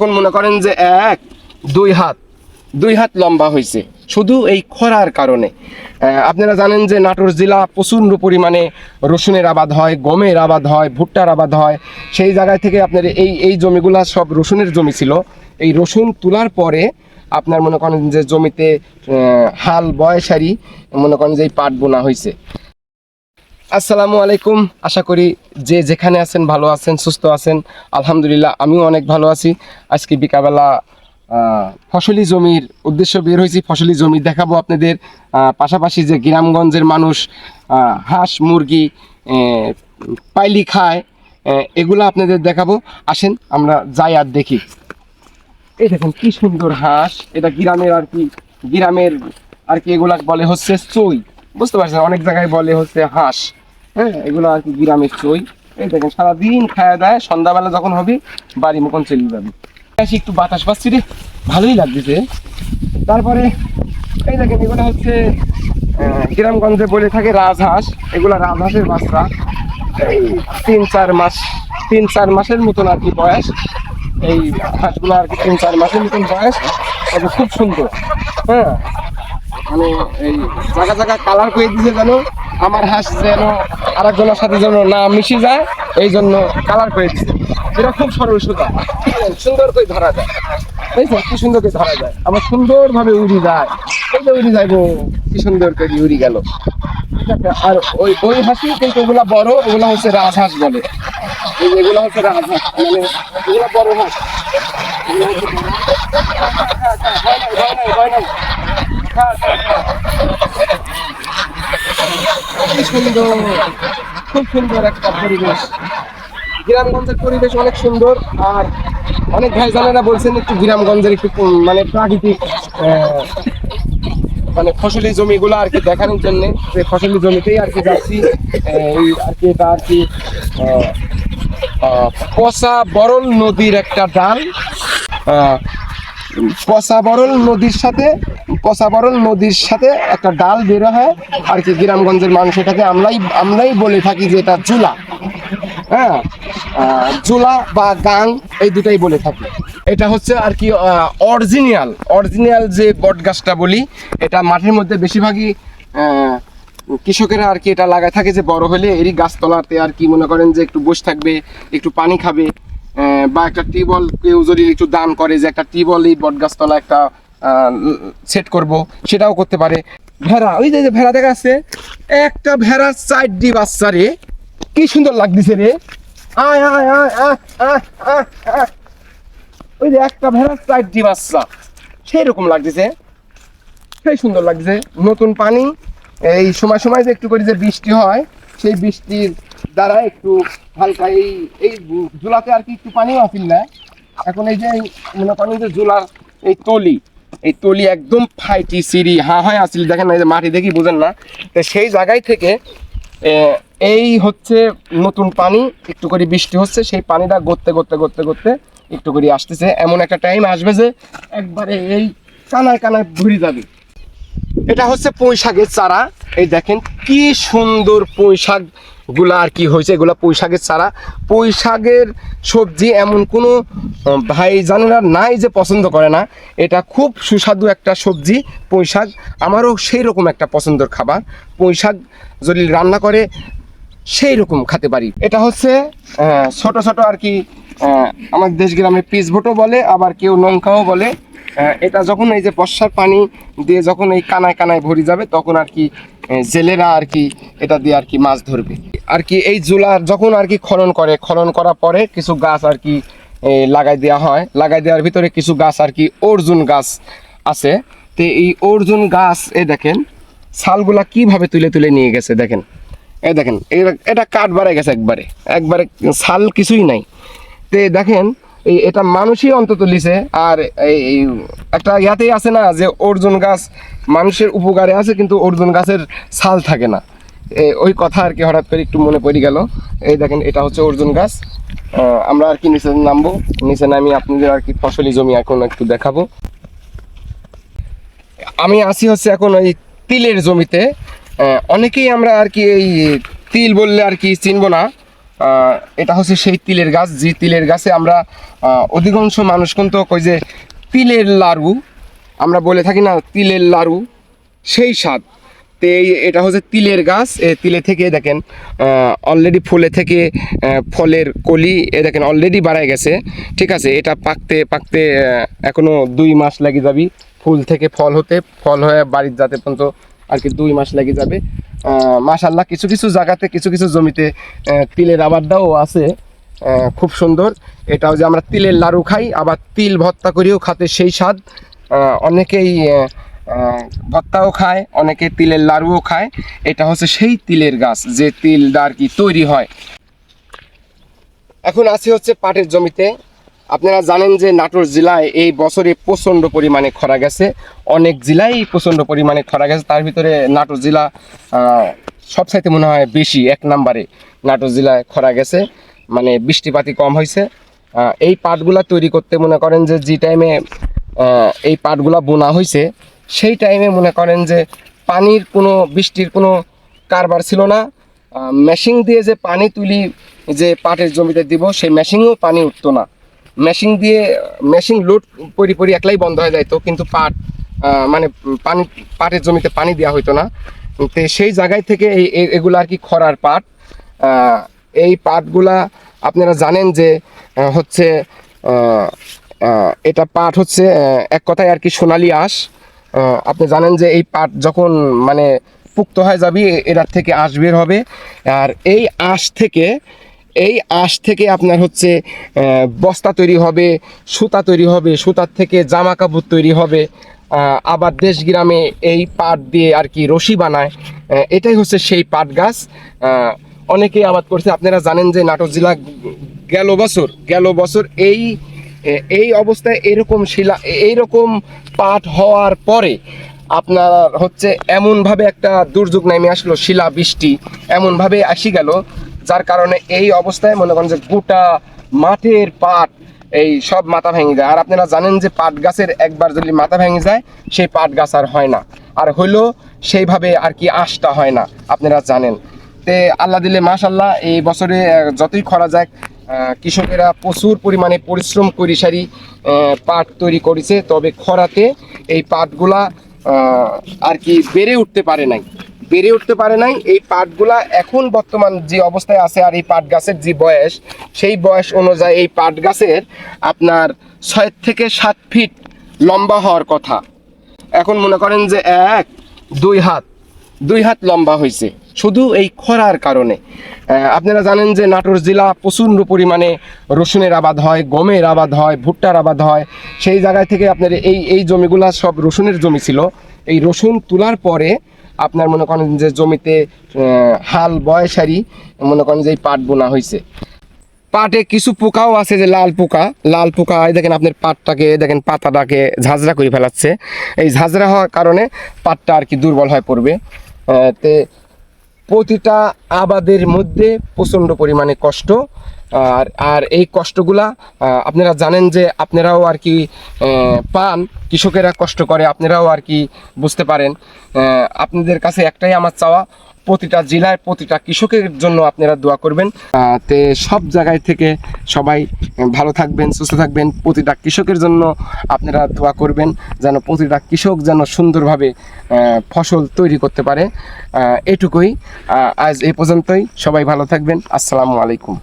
এখন মনে করেন যে এক, দুই হাত দুই হাত লম্বা হয়েছে শুধু এই খরার কারণে। আপনারা জানেন যে নাটোর জেলা প্রচণ্ড পরিমাণে রসুনের আবাদ হয়, গমের আবাদ হয়, ভুট্টার আবাদ হয়। সেই জায়গায় থেকে আপনার এই এই জমিগুলা সব রসুনের জমি ছিল। এই রসুন তোলার পরে আপনার মনে করেন যে জমিতে হাল বয়সারি মনে করেন যে এই পাট বোনা হয়েছে আসসালামু আলাইকুম। আশা করি যে যেখানে আছেন ভালো আছেন, সুস্থ আছেন। আলহামদুলিল্লাহ, আমিও অনেক ভালো আছি। আজকে বিকাবেলা ফসলি জমির উদ্দেশ্য বের হয়েছি। ফসলি জমি দেখাবো আপনাদের। পাশাপাশি যে গ্রামগঞ্জের মানুষ হাঁস, মুরগি পাইলি খায় এগুলো আপনাদের দেখাবো। আসেন, আমরা যাই আর দেখি। এই দেখেন কি সুন্দর হাঁস। এটা গ্রামের আর কি, গ্রামের আর কি এগুলা বলে হচ্ছে চই। বুঝতে পারছেন? অনেক জায়গায় বলে হচ্ছে হাঁস। হ্যাঁ এগুলো আর কি গ্রামের চই। এই দেখেন, সারাদিন খাওয়া দেয়, সন্ধ্যাবেলা যখন হবে, বাড়ি মতন চলে যাবে। একটু বাতাস পাচ্ছি রে। ভালোই লাগতেছে। তারপরে, এই দেখেন, এগুলো হচ্ছে গ্রামগঞ্জে বলে থাকে রাজহাঁস। এগুলো রাজহাঁসের বাচ্চা। এই তিন, চার মাস, তিন, চার মাসের মতন আর কি বয়স। এই হাঁসগুলো আর কি তিন, চার মাসের মতন বয়স। তবে খুব সুন্দর। হ্যাঁ মানে এই জায়গা জায়গা কালার করে দিছে যেন আমার হাঁস যেন আরেকজনের সাথে যেন না মিশে যায় এই জন্য কালার করে দিছে। এটা খুব সরল সোজা সুন্দর করে ধরা যায়। তো কি সুন্দর করে ধরা যায়? আবার সুন্দর ভাবে উড়ি যায়। এই যে উড়ি যাইবো কি সুন্দর করে উড়ি গেল। আর ওই ওই হাঁসি কিন্তু ওগুলা বড় ওগুলা হচ্ছে রাজহাঁস বলে। এগুলো হচ্ছে রাজহাঁস মানে এগুলো বড় হাঁস। এগুলো হচ্ছে বড় হাঁস। ভয় নাই, কি সুন্দর, খুব সুন্দর একটা পরিবেশ। গ্রামগঞ্জের পরিবেশ অনেক সুন্দর, আর অনেক ভাই বলছেন একটু গ্রামগঞ্জের একটু মানে প্রাকৃতিক মানে ফসলি জমিগুলো আর কি দেখানোর জন্য, যে ফসলি জমিতেই আর কি যাচ্ছি এই আর কি এটা আর কি পচা বরল নদীর একটা ডাল পচাবরল নদীর সাথে পচাবরল নদীর সাথে একটা ডাল বের হয় আর কি গ্রামগঞ্জের মানুষ এটাকে আমরাই আমরাই বলে থাকি যে এটা চুলা। হ্যাঁ? চুলা বা গাং এই দুটাই বলে থাকি। এটা হচ্ছে আর কি অরিজিনাল অরিজিনাল যে বট গাছটা বলি, এটা মাঠের মধ্যে বেশিরভাগই কৃষকেরা আর কি এটা লাগায় থাকে যে বড় হলে এরই গাছতলাতে আর কি মনে করেন যে একটু বসে থাকবে, একটু পানি খাবে। বা একটা টিউবওয়েল কেউ যদি একটু দান করে যে একটা টিউবওয়েল এই বট গাছতলা একটা সেট করব, সেটাও করতে পারে। ভেড়া, ওই যে ভেড়া দেখা যাচ্ছে, একটা ভেড়া চারটি বাচ্চা রে, কি সুন্দর লাগতেছে রে। আয় আয় আয় আয় ওই যে একটা ভেড়া চারটি বাচ্চা সেই রকম লাগতেছে। সেই সুন্দর লাগছে নতুন পানি, এই সময় সময় যে একটু করে যে বৃষ্টি হয়, সেই বৃষ্টির দ্বারা একটু হালকা এই এই জুলাতে আর কি একটু পানিও আসিল না। এখন এই যে মনে করেন যে জুলার এই তলি এই তলি একদম ফাইটি সিঁড়ি হা হয় আসিল দেখেন না এই যে মাটি দেখি বুঝেন না। তো সেই জায়গায় থেকে এই হচ্ছে নতুন পানি, একটু করে বৃষ্টি হচ্ছে, সেই পানিটা গড়তে গড়তে গড়তে গড়তে একটু করে আসতেছে। এমন একটা টাইম আসবে যে একবারে এই কানায় কানায় ভরে যাবে। এটা হচ্ছে পুঁই শাকের চারা। এই দেখেন কি সুন্দর পুঁই শাকগুলা আর কি হয়েছে, এগুলা পুঁই শাকের চারা। পুঁই শাকের সবজি এমন কোনো ভাই জানেরা নাই যে পছন্দ করে না। এটা খুব সুস্বাদু একটা সবজি পুঁই শাক আমারও সেই রকম একটা পছন্দের খাবার। পুঁই শাক যদি রান্না করে সেই রকম খেতে পারি। এটা হচ্ছে ছোট ছোট আর কি আমার দেশ গ্রামে পিস ভোটও বলে, আবার কেউ নৌকাও বলে। এটা যখন এই যে বর্ষার পানি দিয়ে যখন এই কানায় কানায় ভরি যাবে, তখন আর কি জেলেরা আর কি এটা দিয়ে আর কি মাছ ধরবে। আর কি এই জোলা যখন আর কি খনন করে, খনন করার পরে কিছু গাছ আর কি লাগাই দেওয়া হয়। লাগাই দেওয়ার ভিতরে কিছু গাছ আর কি, অর্জুন গাছ আছে। তো এই অর্জুন গাছ, এ দেখেন, ছালগুলা কীভাবে তুলে তুলে নিয়ে গেছে দেখেন। এই দেখেন এটা কাঠ বাড়ে গেছে একবারে। একবারে ছাল কিছুই নাই। তে দেখেন এই এটা মানুষই অন্তত লিছে, আর এই একটা ইয়াতেই আছে না যে অর্জুন গাছ মানুষের উপকারে আছে, কিন্তু অর্জুন গাছের ছাল থাকে না। ওই কথা আর কি হঠাৎ করে একটু মনে পড়ে গেল। এই দেখেন, এটা হচ্ছে অর্জুন গাছ। আমরা আর কি নিচে নামবো। নিচে নামি আপনাদের আর কি ফসলি জমি এখন একটু দেখাবো। আমি আসি হচ্ছে এখন ওই তিলের জমিতে। অনেকেই আমরা আর কি এই তিল বললে আর কি চিনবো না। এটা হচ্ছে সেই তিলের গাছ যে তিলের গাছে আমরা অধিকাংশ মানুষ কিন্তু কই যে তিলের লাড়ু আমরা বলে থাকি না তিলের লাড়ু সেই স্বাদ। তো এই এটা হচ্ছে তিলের গাছ এ তিলে থেকে দেখেন অলরেডি ফুলে থেকে ফলের কলি এ দেখেন অলরেডি বাড়ায় গেছে ঠিক আছে? এটা পাকতে পাকতে আহ, এখনও দুই মাস লাগে যাবি ফুল থেকে ফল হতে ফল হয়ে বাড়ির যাতে পর্যন্ত আর কি দুই মাস লেগে যাবে। মাশাল্লাহ কিছু কিছু জায়গাতে, কিছু কিছু জমিতে তিলের আবারটাও আছে। খুব সুন্দর। এটাও যে আমরা তিলের লাড়ু খাই, আবার তিল ভর্তা করেও খাতে সেই স্বাদ। অনেকেই ভর্তাও খায়, অনেকে তিলের লাড়ুও খায়। এটা হচ্ছে সেই তিলের গাছ, যে তিলটা আর কি তৈরি হয়। এখন আছি হচ্ছে পাটের জমিতে। আপনারা জানেন যে নাটোর জেলায় এই বছরে প্রচণ্ড পরিমাণে খরা গেছে। অনেক জেলায় প্রচণ্ড পরিমাণে খরা গেছে। তার ভিতরে নাটোর জেলা আহ, সবচাইতে মনে হয় বেশি এক নম্বরে নাটোর জেলায় খরা গেছে। মানে বৃষ্টিপাতি কম হয়েছে। এই পাটগুলা তৈরি করতে মনে করেন যে যে টাইমে এই পাটগুলা বোনা হয়েছে সেই টাইমে মনে করেন যে পানির কোনো বৃষ্টির কোনো কারবার ছিল না। মেশিন দিয়ে যে পানি তুলি যে পাটের জমিতে দিব সেই মেশিনেও পানি উঠতো না। মেশিন দিয়ে, মেশিন লোড পরি পরি একলাই বন্ধ হয়ে যাইতো, কিন্তু পাট মানে পানি, পাটের জমিতে পানি দেওয়া হইতো না। তো সেই জায়গায় থেকে এই এগুলো আর কি খরার পাট। এই পাটগুলা আপনারা জানেন যে হচ্ছে এটা পাট হচ্ছে এক কথায় আর কি সোনালি আঁশ। আপনি জানেন যে এই পাট যখন মানে পুক্ত হয়ে যাবে এটার থেকে আঁশ বের হবে। আর এই আঁশ থেকে এই আঁশ থেকে আপনার হচ্ছে বস্তা তৈরি হবে, সুতা তৈরি হবে, সুতার থেকে জামা কাপড় তৈরি হবে আবার দেশ গ্রামে এই পাট দিয়ে আর কি রশি বানায় এটাই হচ্ছে সেই পাট গাছ। অনেকেই আবাদ করছে, আপনারা জানেন যে নাটোর জেলা গেল বছর গেল বছর এই এই অবস্থায় এরকম শিলা, এইরকম পাট হওয়ার পরে আপনার হচ্ছে এমনভাবে একটা দুর্যোগ নেমে আসলো, শিলা বৃষ্টি, এমনভাবে আসি গেল। যার কারণে এই অবস্থায় মনে করেন যে গোটা মাঠের পাট এই সব মাথা ভেঙে যায়। আর আপনারা জানেন যে পাট গাছের একবার যদি মাথা ভেঙে যায়, সেই পাট গাছ আর হয় না। আর হইলেও সেইভাবে আর কি আশটা হয় না, আপনারা জানেন। তে আল্লাহ দিলে মাশাল্লাহ এই বছরে যতই খরা যাক কৃষকেরা প্রচুর পরিমাণে পরিশ্রম করি সারি পাট তৈরি করেছে। তবে খরাতে এই পাটগুলা আর কি বেড়ে উঠতে পারে নাই। বেড়ে উঠতে পারে নাই। এই পাটগুলা এখন বর্তমান যে অবস্থায় আছে আর এই পাট গাছের যে বয়স, সেই বয়স অনুযায়ী এই পাট গাছের আপনার ছয় থেকে সাত ফিট লম্বা হওয়ার কথা। এখন মনে করেন যে এক, দুই হাত দুই হাত লম্বা হয়েছে শুধু এই খরার কারণে। আপনারা জানেন যে নাটোর জেলা প্রচণ্ড পরিমাণে রসুনের আবাদ হয়, গমের আবাদ হয়, ভুট্টার আবাদ হয়। সেই জায়গায় থেকে আপনার এই এই জমিগুলা সব রসুনের জমি ছিল। এই রসুন তোলার পরে আপনার মনে করেন যে জমিতে হাল বয়সারি মনে করেন যে এই পাট বোনা হয়েছে পাটে কিছু পোকাও আছে যে লাল পোকা। লাল পোকা, এই দেখেন আপনার পাটটাকে দেখেন পাতাটাকে ঝাঁঝরা করে ফেলাচ্ছে। এই ঝাঁঝরা হওয়ার কারণে পাটটা আর কি দুর্বল হয়ে পড়বে। তে প্রতিটা আবাদের মধ্যে প্রচণ্ড পরিমাণে কষ্ট। আর আর এই কষ্টগুলা আপনারা জানেন যে আপনারাও আর কি পান, কৃষকেরা কষ্ট করে, আপনারাও আর কি বুঝতে পারেন। আপনাদের কাছে একটাই আমার চাওয়া, প্রতিটা জেলায় প্রতিটা কৃষকের জন্য আপনারা দোয়া করবেন। তে সব জায়গায় থেকে সবাই ভালো থাকবেন, সুস্থ থাকবেন, প্রতিটা কৃষকের জন্য আপনারা দোয়া করবেন, যেন প্রতিটা কৃষক যেন সুন্দরভাবে ফসল তৈরি করতে পারে। এটুকুই। আজ এই পর্যন্তই। সবাই ভালো থাকবেন। আসসালামু আলাইকুম।